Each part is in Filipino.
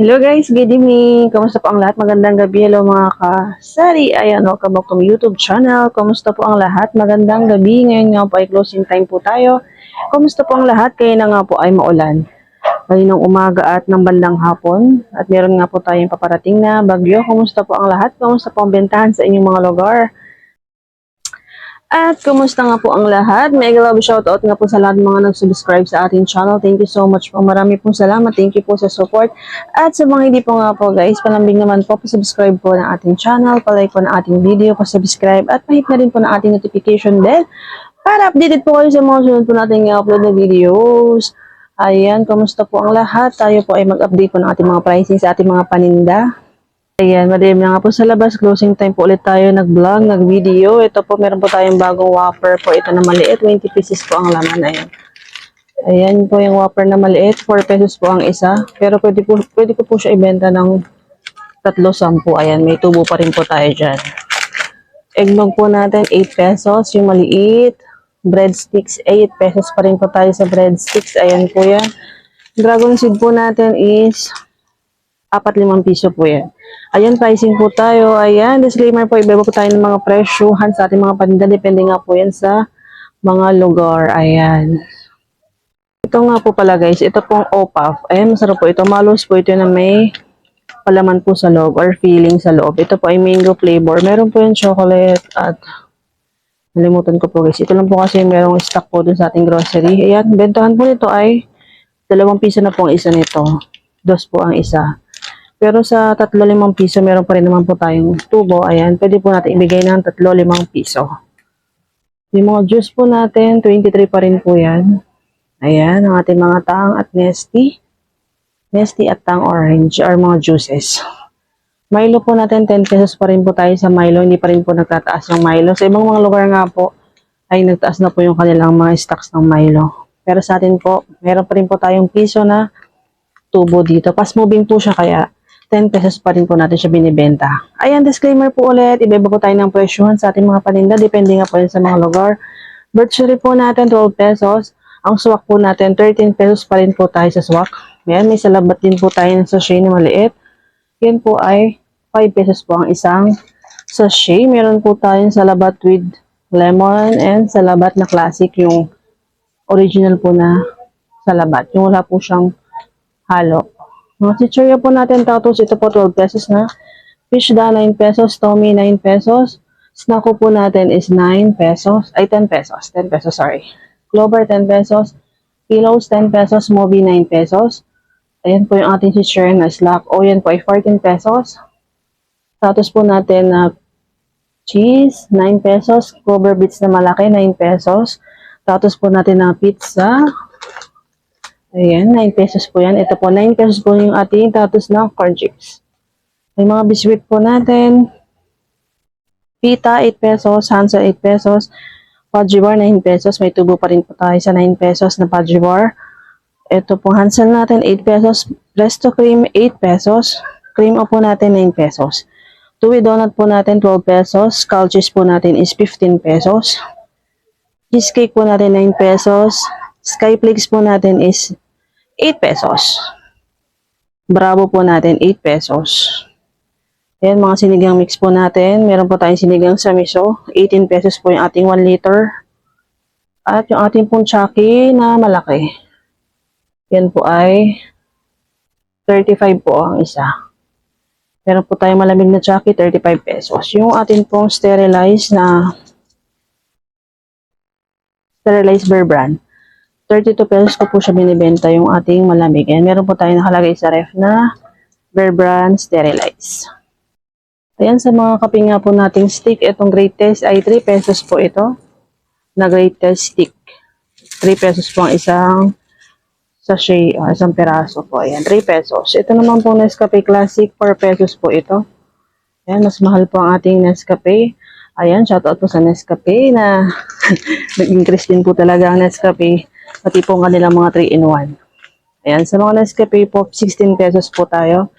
Hello guys, good evening. Kamusta po ang lahat? Magandang gabi. Hello mga kasari. Ayan, welcome back to my YouTube channel. Kamusta po ang lahat? Magandang gabi. Ngayon nga po ay closing time po tayo. Kamusta po ang lahat? Kaya na nga po ay maulan. Kaninang umaga at ng bandang hapon. At meron nga po tayong paparating na bagyo. Kamusta po ang lahat? Kamusta po ang bentahan sa inyong mga lugar? At kumusta nga po ang lahat? Mega love shoutout nga po sa lahat mga nag-subscribe sa ating channel. Thank you so much po. Marami pong salamat. Thank you po sa support. At sa mga hindi po nga po guys, palambing naman po, subscribe po ng ating channel, palike po ng ating video, subscribe at pahit na rin po ng ating notification bell para updated po kayo sa mga sunod po nating i-upload na videos. Ayan, kumusta po ang lahat? Tayo po ay mag-update po ng ating mga pricing sa ating mga paninda. Ayan, madilim na nga po sa labas. Closing time po ulit tayo nag-vlog, nag-video. Ito po, meron po tayong bagong whopper po. Ito na maliit, 20 pieces po ang laman. Ayan. Ayan po yung whopper na maliit, 4 pesos po ang isa. Pero pwede, po, pwede ko po siya ibenta ng tatlo sampu. Ayan, may tubo pa rin po tayo dyan. Eggnog po natin, 8 pesos. Yung maliit. Breadsticks, 8 pesos pa rin po tayo sa breadsticks. Ayan po yan. Dragon seed po natin is 4-5 piso po yan. Ayan, pricing po tayo. Ayan, disclaimer po, iba po tayo ng mga presyuhan sa ating mga paninda. Depende nga po yan sa mga lugar. Ayan. Ito nga po pala guys, ito pong OPAF. Ayan, masarap po ito. Malos po ito na may palaman po sa loob or filling sa loob. Ito po ay mango flavor. Meron po yung chocolate at nalimutan ko po guys. Ito lang po kasi merong stock po dun sa ating grocery. Ayan, bentahan po nito ay dalawang piso na po ang isa nito. Dos po ang isa. Pero sa tatlo limang piso, meron pa rin naman po tayong tubo. Ayan, pwede po natin ibigay ng tatlo limang piso. Yung mga juice po natin, 23 pa rin po yan. Ayan, ang ating mga tang at nesty. Nesty at tang orange are mga juices. Milo po natin, 10 pesos pa rin po tayo sa Milo. Hindi pa rin po nagtataas ng Milo. Sa ibang mga lugar nga po, ay nagtaas na po yung kanilang mga stocks ng Milo. Pero sa atin po, meron pa rin po tayong piso na tubo dito. Fast moving po siya kaya 10 pesos pa rin po natin siya binibenta. Ayan, disclaimer po ulit. Po tayo ng presyohan sa ating mga paninda. Depende nga po sa mga lugar. Birchery po natin, 12 pesos. Ang swak po natin, 13 pesos pa rin po tayo sa swak. Ayan, may salabat din po tayo ng sachet na maliit. Yan po ay 5 pesos po ang isang sachet. Meron po tayong salabat with lemon and salabat na classic yung original po na salabat. Yung wala po siyang halo. Mga chichirya po natin, tatos, ito po 12 pesos na. Fish da, 9 pesos. Tommy, 9 pesos. Snacko po natin is 9 pesos. Ay, 10 pesos. 10 pesos, sorry. Clover, 10 pesos. Pillows, 10 pesos. Movie, 9 pesos. Ayan po yung ating chichirya na slack. O, yan po ay 14 pesos. Tatos po natin na cheese, 9 pesos. Clover bits na malaki, 9 pesos. Tatos po natin na pizza, Ayan, 9 pesos po yan. Ito po, 9 pesos po yung ating tatos ng corn chips. May mga biscuit po natin. Pita, 8 pesos. Hansa, 8 pesos. Pudgy bar, 9 pesos. May tubo pa rin po tayo sa 9 pesos na pudgy. Ito po, Hansel natin, 8 pesos. Resto cream, 8 pesos. Cream o po natin, 9 pesos. Tuwi donut po natin, 12 pesos. Skull po natin is 15 pesos. Cheesecake po natin, 9 pesos. Skyflakes po natin is 8 pesos. Bravo po natin, 8 pesos. Ayan, mga sinigang mix po natin. Meron po tayong sinigang sa miso. 18 pesos po yung ating 1 liter. At yung ating pong chucky na malaki. Yan po ay 35 po ang isa. Meron po tayong malamig na chucky, 35 pesos. Yung ating pong sterilized na sterilized bear brand, 32 pesos ko po siya binibenta yung ating malamig. And meron po tayo nakalagay sa ref na Bear Brand Sterilize. Ayan, sa mga kape nga po nating stick, itong Great Test ay 3 pesos po ito na Great Test stick. 3 pesos po ang isang sachet, o isang peraso po. Ayan, 3 pesos. Ito naman po Nescafe Classic, 4 pesos po ito. Ayan, mas mahal po ang ating Nescafe. Ayan, shoutout po sa Nescafe na nag-increase din po talaga ang Nescafe pati po ang kanilang mga 3-in-1. Ayan, sa mga Nescafe po, 16 pesos po tayo.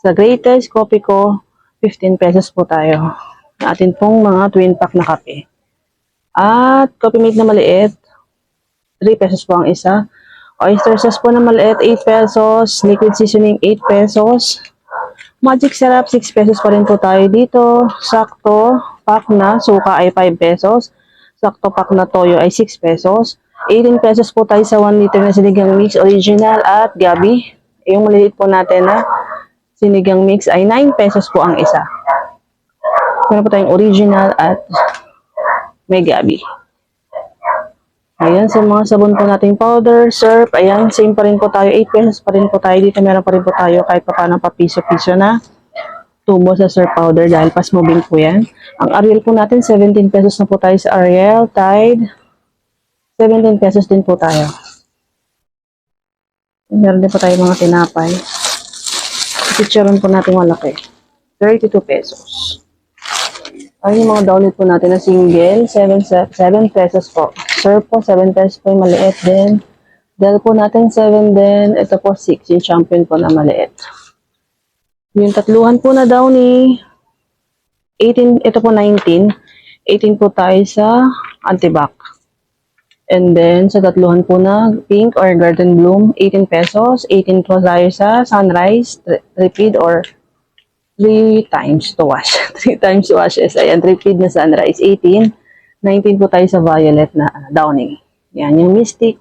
Sa greatest coffee ko, 15 pesos po tayo. Atin pong mga twin pack na kape. At coffee mate na maliit, 3 pesos po ang isa. Oyster sauce po na maliit, 8 pesos. Liquid seasoning, 8 pesos. Magic syrup, 6 pesos pa rin po tayo dito. Sakto, pack na, suka ay 5 pesos. Sakto pack na toyo ay 6 pesos. 18 pesos po tayo sa 1 liter na sinigang mix original at gabi. Yung maliliit po natin na sinigang mix ay 9 pesos po ang isa. Meron po tayong original at may gabi. Ayan, sa mga sabon po nating powder, syrup, ayan, same pa rin po tayo. 8 pesos pa rin po tayo dito. Meron pa rin po tayo kahit pa paano pa piso-piso na tubo sa syrup powder dahil fast moving po yan. Ang Ariel po natin, 17 pesos na po tayo sa Ariel. Tide, 17 pesos din po tayo. Meron din po tayo mga tinapay. Chicharon po natin malaki. 32 pesos. Ay, yung mga download po natin na single, 7, 7 pesos po. Sir po, 7 pesos po yung maliit din. Dahil po natin 7 din. Ito po 6, yung champion po na maliit. Yung tatluhan po na downy, 18, ito po 19. 18 po tayo sa antibac. And then, sa tatluhan po na pink or garden bloom, 18 pesos. 18 po tayo sa sunrise, re- repeat or 3 times to wash. 3 times to wash is, ayan, repeat na sunrise, 18. 19 po tayo sa violet na ah, downy. Yan, yung mystic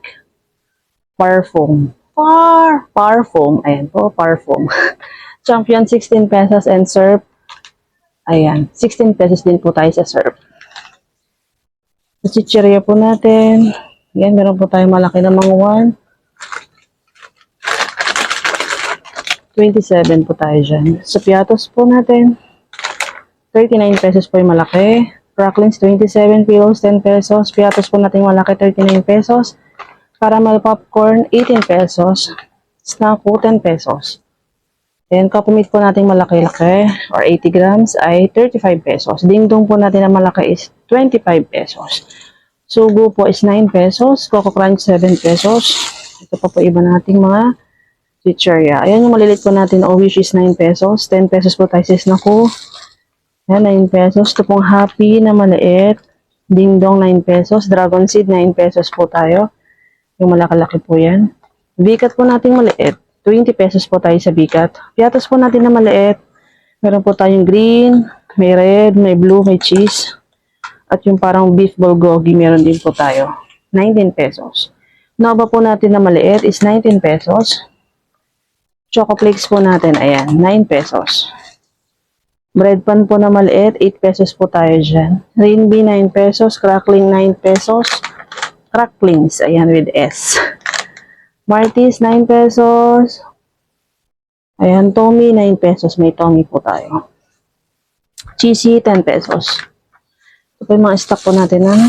parfum. Par, parfum. Ayan po, parfum. Champion, 16 pesos and syrup. Ayan, 16 pesos din po tayo sa syrup. Sa po natin. Ayan, meron po tayong malaki na 1. 27 po tayo dyan. Sa piatos po natin, 39 pesos po yung malaki. Cracklings, 27 pillows, 10 pesos. Piatos po natin malaki, 39 pesos. Caramel popcorn, 18 pesos. Snack po, 10 pesos. Then, meat po natin malaki-laki or 80 grams ay 35 pesos. Dingdong po natin na malaki is 25 pesos. Sugo po is 9 pesos. Coco Crunch, 7 pesos. Ito pa po iba nating mga chichirya. Ayan yung malilit po natin na which is 9 pesos. 10 pesos po tayo sa snack Ayan, 9 pesos. Ito pong happy na maliit. Ding dong, 9 pesos. Dragon seed, 9 pesos po tayo. Yung malakalaki po yan. Bikat po natin maliit. 20 pesos po tayo sa bikat. Piatos po natin na maliit. Meron po tayong green, may red, may blue, may cheese. At yung parang beef bulgogi, meron din po tayo. 19 pesos. Nova po natin na maliit is 19 pesos. Choco flakes po natin, ayan, 9 pesos. Bread pan po na maliit, 8 pesos po tayo dyan. Rain bee, 9 pesos. Crackling, 9 pesos. Cracklings, ayan, with S. Martis, 9 pesos. Ayan, Tommy, 9 pesos. May Tommy po tayo. Cheesy, 10 pesos. Ito po yung mga stock po natin ng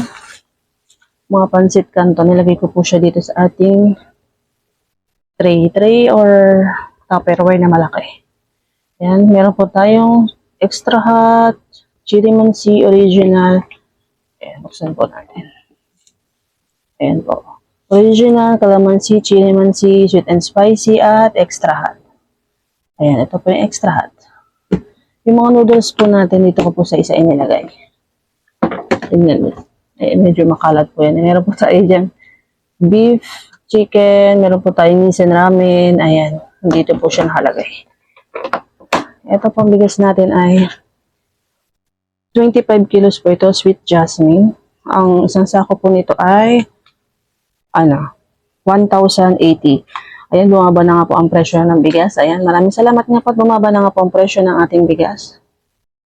mga pansit kanto. Nilagay ko po siya dito sa ating tray. Tray or tupperware na malaki. Ayan, meron po tayong extra hot, chili mansi original. Ayan, buksan po natin. Ayan po. Original, calamansi, chili mansi, sweet and spicy, at extra hot. Ayan, ito po yung extra hot. Yung mga noodles po natin, dito ko po sa isa inilagay. Tingnan mo. Eh, medyo makalat po yan. Meron po tayo dyan beef, chicken, meron po tayo nisan ramen. Ayan, dito po siya nakalagay. Ito pang bigas natin ay 25 kilos po ito, sweet jasmine. Ang isang sako po nito ay ano, 1,080. Ayan, bumaba na nga po ang presyo ng bigas. Ayan, maraming salamat nga po at bumaba na nga po ang presyo ng ating bigas.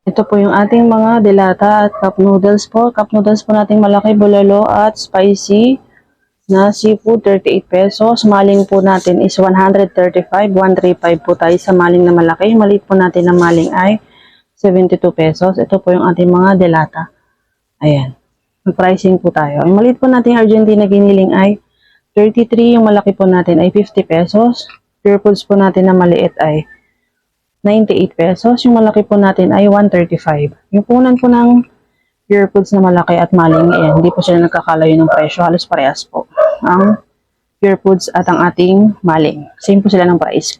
Ito po yung ating mga dilata at cup noodles po. Cup noodles po nating malaki, bulalo at spicy na seafood, 38 pesos. Maling po natin is 135. 135 po tayo sa maling na malaki. Maliit po natin na maling ay 72 pesos. Ito po yung ating mga delata. Ayan. May pricing po tayo. Yung maliit po nating Argentina giniling ay 33. Yung malaki po natin ay 50 pesos. Pure foods po natin na maliit ay 98 pesos. Yung malaki po natin ay 135. Yung punan po ng pure foods na malaki at maling, eh, hindi po sila nagkakalayo ng presyo. Halos parehas po. Ang pure foods at ang ating maling. Same po sila ng price.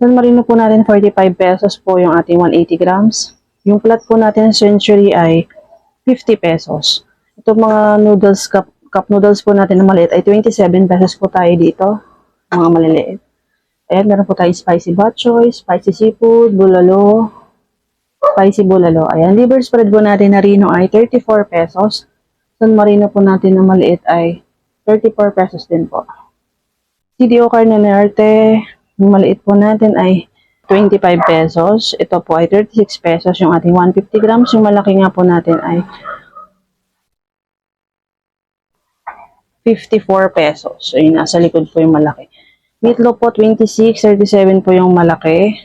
San Marino po natin 45 pesos po yung ating 180 grams. Yung flat po natin century ay 50 pesos. Ito mga noodles, cup, cup noodles po natin na maliit ay 27 pesos po tayo dito. mga maliliit. Ayan, meron po tayo spicy bok choy, spicy seafood, bulalo, spicy bulalo. Ayan, liver spread po natin na rino ay 34 pesos. San Marino po natin na maliit ay 34 pesos din po. CDO Carnelarte, yung maliit po natin ay 25 pesos. Ito po ay 36 pesos yung ating 150 grams. Yung malaki nga po natin ay 54 pesos. So, yun, nasa likod po yung malaki. Meatloaf po, 26, 37 po yung malaki.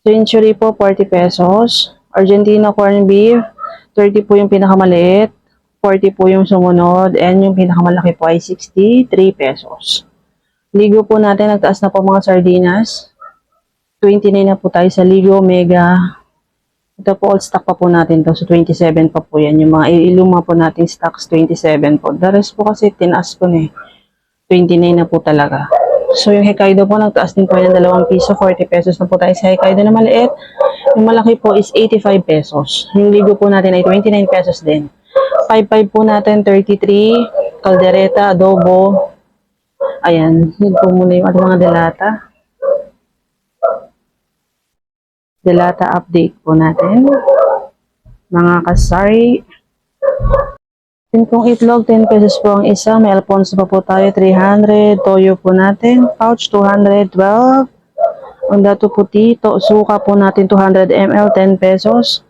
Century po, 40 pesos. Argentina corned beef, 30 po yung pinakamaliit. 40 po yung sumunod. And yung pinakamalaki po ay 63 pesos. Ligo po natin, nagtaas na po mga sardinas. 29 na po tayo sa Ligo Mega. Ito po, all stock pa po natin to. So, 27 pa po yan. Yung mga iluma po natin stocks, 27 po. The rest po kasi, tinaas ko na eh. 29 na po talaga. So, yung Hokkaido po, nagtaas din po yan ng 2 piso. 40 pesos na po tayo sa Hokkaido na maliit. Yung malaki po is 85 pesos. Yung ligo po natin ay 29 pesos din. 5-5 po natin, 33. Caldereta, adobo. Ayan, yun po muna yung mga delata. Delata update po natin. Mga kasari. Pong itlog, 10 pesos po ang isa. May Alfonso pa po tayo, 300. Toyo po natin, pouch, 212. Ang dato puti, to, suka po natin, 200 ml, 10 pesos.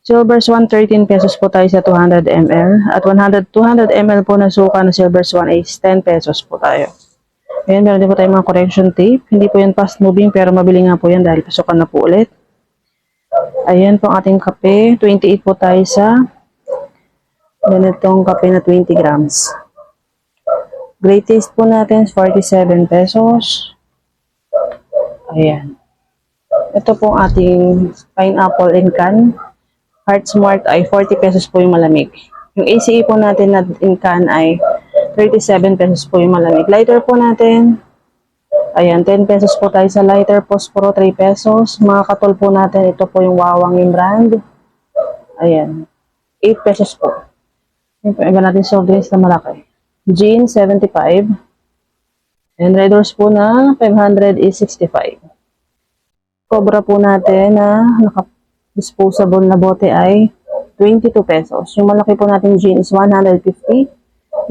Silver Swan, 13 pesos po tayo sa 200 ml. At 100, 200 ml po na suka na Silver Swan is 10 pesos po tayo. Ayan, meron din po tayong mga correction tape. Hindi po yan fast moving pero mabili nga po yan dahil pasukan na po ulit. Ayan po ating kape. 28 po tayo sa ganitong kape na 20 grams. Great taste po natin is 47 pesos. Ayan. Ito po ating pineapple in can. Heart Smart ay 40 pesos po yung malamig. Yung ACE po natin na in can ay 37 pesos po yung malamig. Lighter po natin, ayan, 10 pesos po tayo sa lighter. Posporo, 3 pesos. Mga katol po natin, ito po yung Wawang yung brand. Ayan, 8 pesos po. Yung po, iba natin soft drinks na malaki. Jean, 75. And Red po na 500 is 65. Cobra po natin na naka-disposable na bote ay 22 pesos. Yung malaki po natin gin is 150.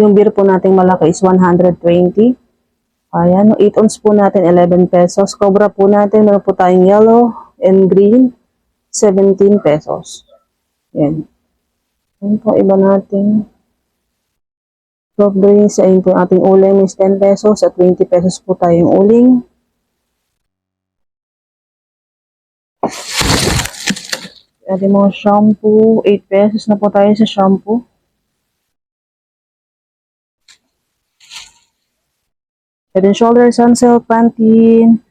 Yung beer po natin malaki is 120. Ayan, yung 8 ounce po natin 11 pesos. Cobra po natin, meron po tayong yellow and green 17 pesos. Yan. Yan po iba natin. Soft drinks, ayun po ating uling is 10 pesos at 20 pesos po tayong uling. Ating mga shampoo, 8 pesos na po tayo sa shampoo. Head and Shoulders, Sunsilk, Pantene,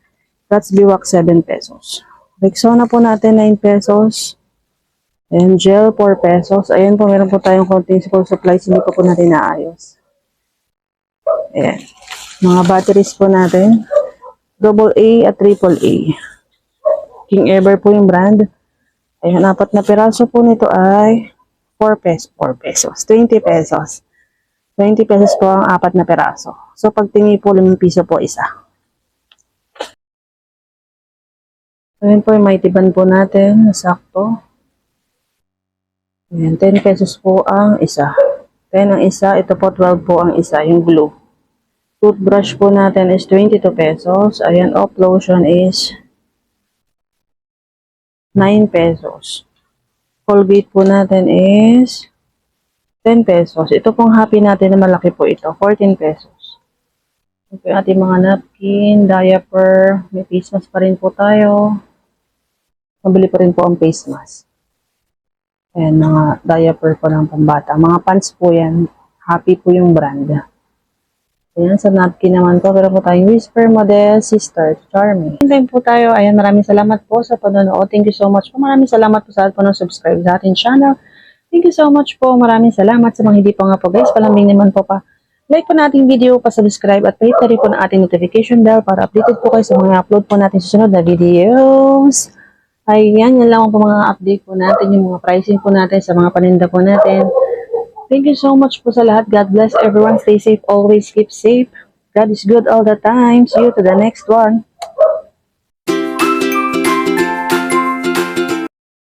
Gatsby Wax, 7 pesos. Rexona po natin, 9 pesos. And gel, 4 pesos. Ayan po, meron po tayong konting school supplies, hindi pa po natin naayos. Ayan. Mga batteries po natin. Double A at triple A. King Ever po yung brand. Ayan, apat na piraso po nito ay 4 pesos. 4 pesos. 20 pesos. 20 pesos po ang apat na piraso. So, pag tingi po, 5 piso po isa. Ayan po, yung may tiban po natin. Sakto. Ayan, 10 pesos po ang isa. 10 ang isa. Ito po, 12 po ang isa. Yung glue. Toothbrush po natin is 22 pesos. Ayan, off lotion is 9 pesos. Colgate po natin is 10 pesos. Ito pong happy natin na malaki po ito. 14 pesos. Ito yung ating mga napkin, diaper, may face mask pa rin po tayo. Mabili pa rin po ang face mask. Ayan, mga diaper po ng pambata. Mga pants po yan. Happy po yung brand. Ayan, sa napkin naman po, pero po tayong Whisper Model Sister Charming. Time po tayo. Ayan, maraming salamat po sa panonood. Thank you so much po. Maraming salamat po sa lahat po ng subscribe sa ating channel. Thank you so much po. Maraming salamat sa mga hindi pa nga po guys. Palambing naman po pa. Like po nating video, pa-subscribe at pahit na po ng ating notification bell para updated po kayo sa mga upload po natin susunod na videos. Ayan, yan lang po mga update po natin, yung mga pricing po natin sa mga paninda po natin. Thank you so much po sa lahat. God bless everyone. Stay safe. Always keep safe. God is good all the time. See you to the next one.